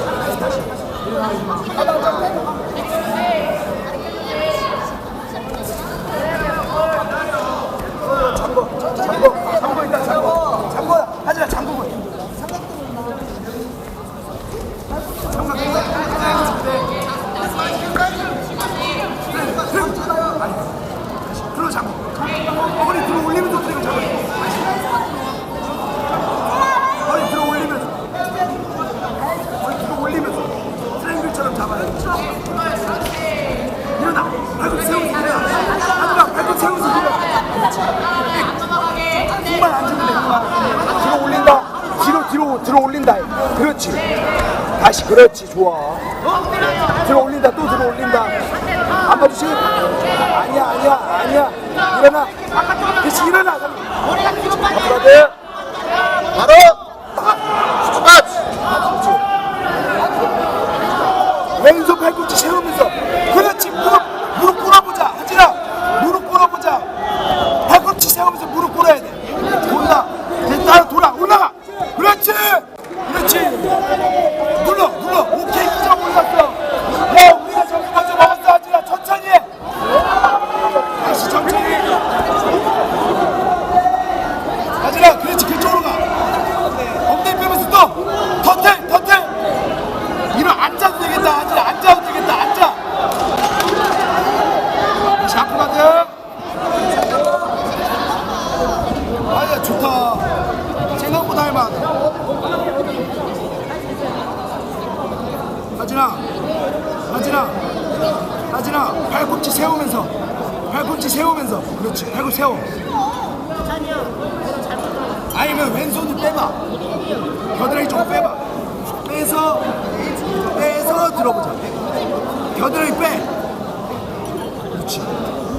다시 다시. 들어 올린다. 그렇지. 다시 그렇지. 좋아. 들어 올린다. 또 들어 올린다. 아빠 주심 아니야 아니야 아니야. 일어나. 그렇지 일어나. 바로 스마트 왼손 팔꿈치 세우면서 그렇지 무릎 무릎 꿇어보자 하진아 무릎 꿇어보자 팔꿈치 세우면서 무릎 꿇어야 돼 돈다 됐다 돌아 올라가 그렇지 그렇지 눌러 눌러 오케이 2점 올랐어 야 우리가 점수 먼저 먹었어 하진아 천천히 해 다시 천천히 하진아 그렇지 그쪽으로 가 엉덩이 빼면서 또 터틀 터틀 이런 앉아도 되겠다 앉아 앉아도 되겠다 앉아 다시 앞으로 가자 좋다 생각보다 할만하다. 하진아 하진아 하진아 팔꿈치 세우면서 팔꿈치 세우면서. 그렇지 팔꿈치 세워. 아니면 왼손을 빼봐. 겨드랑이 좀 빼봐. 빼서 빼서 들어보자. 겨드랑이 빼. 그렇지.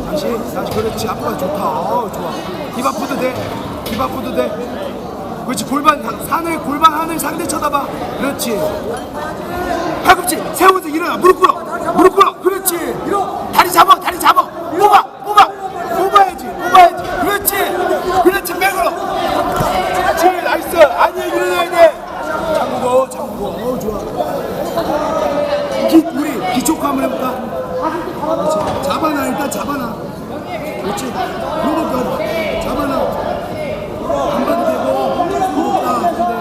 다시 다시. 그렇지. 앞으로 좋다. 어, 좋아. 힙아프도 돼 힙아프도 돼 그렇지 골반 하늘 골반 하늘 상대 쳐다봐. 그렇지. 팔꿈치 세우면서 일어나. 무릎 꿇어. 무릎 꿇어. 그렇지. 다리 잡아 다리 잡아. 뽑아 뽑아. 뽑아야지 뽑아야지. 그렇지. 그렇지 백으로 그렇지 나이스. 아니야 일어나야 돼. 잠그고 잠그고 어 좋아. 기, 우리 기초코 한번 해볼까? 잡아놔 일단 잡아놔. 그렇지 무릎 잡아놔 안 봐도 되고 무릎다 근데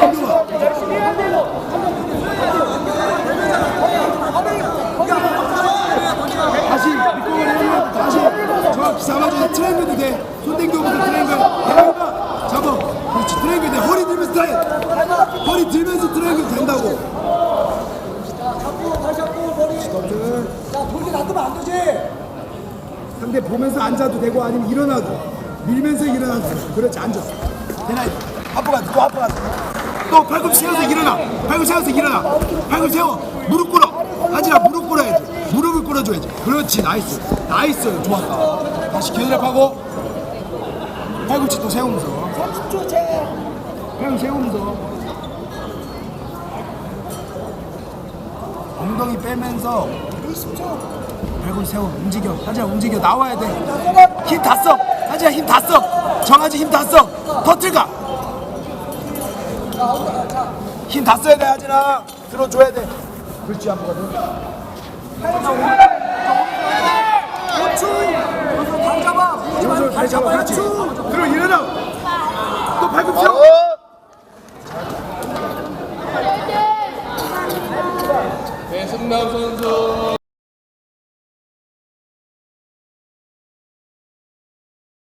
한동아 다시 밑공을 해주면 다시 정확히 잡아줘 트라이앵글도 돼 손 당겨보면서 트라이앵글 해봐. 잡아. 그렇지. 트라이앵글 돼 허리 들면서 트라이앵글 허리 들면서 트라이앵글 된다고. 잡고 다시 잡고 머리. 야 돌게 놔두면 안 되지. 상대 보면서 앉아도 되고 아니면 일어나도. 밀면서 일어나도 되고. 그렇지. 앉아. 되나? 앞으로 가 또 앞으로 가또 팔꿈치 세워서 일어나. 팔꿈치 세워서 일어나. 팔꿈치 세워. 무릎 꿇어. 하지라 무릎 꿇어야지 꿇어줘야지 그렇지 나이스. 나이스 좋았다. 다시 겨드락하고 팔꿈치 또 세우면서. 30초 째. 팔꿈치 세우면서. 엉덩이 빼면서 20초. 팔꿈치 세워. 움직여. 하지야 움직여. 나와야 돼 힘 다 써. 하지야 힘다 써. 정하지 힘 다 써. 터틀가. 힘 다 써야 돼 하진아 들어줘야 돼. 그렇지 잡아 들어 일어나 또 팔꿈치 세워 배승남 선수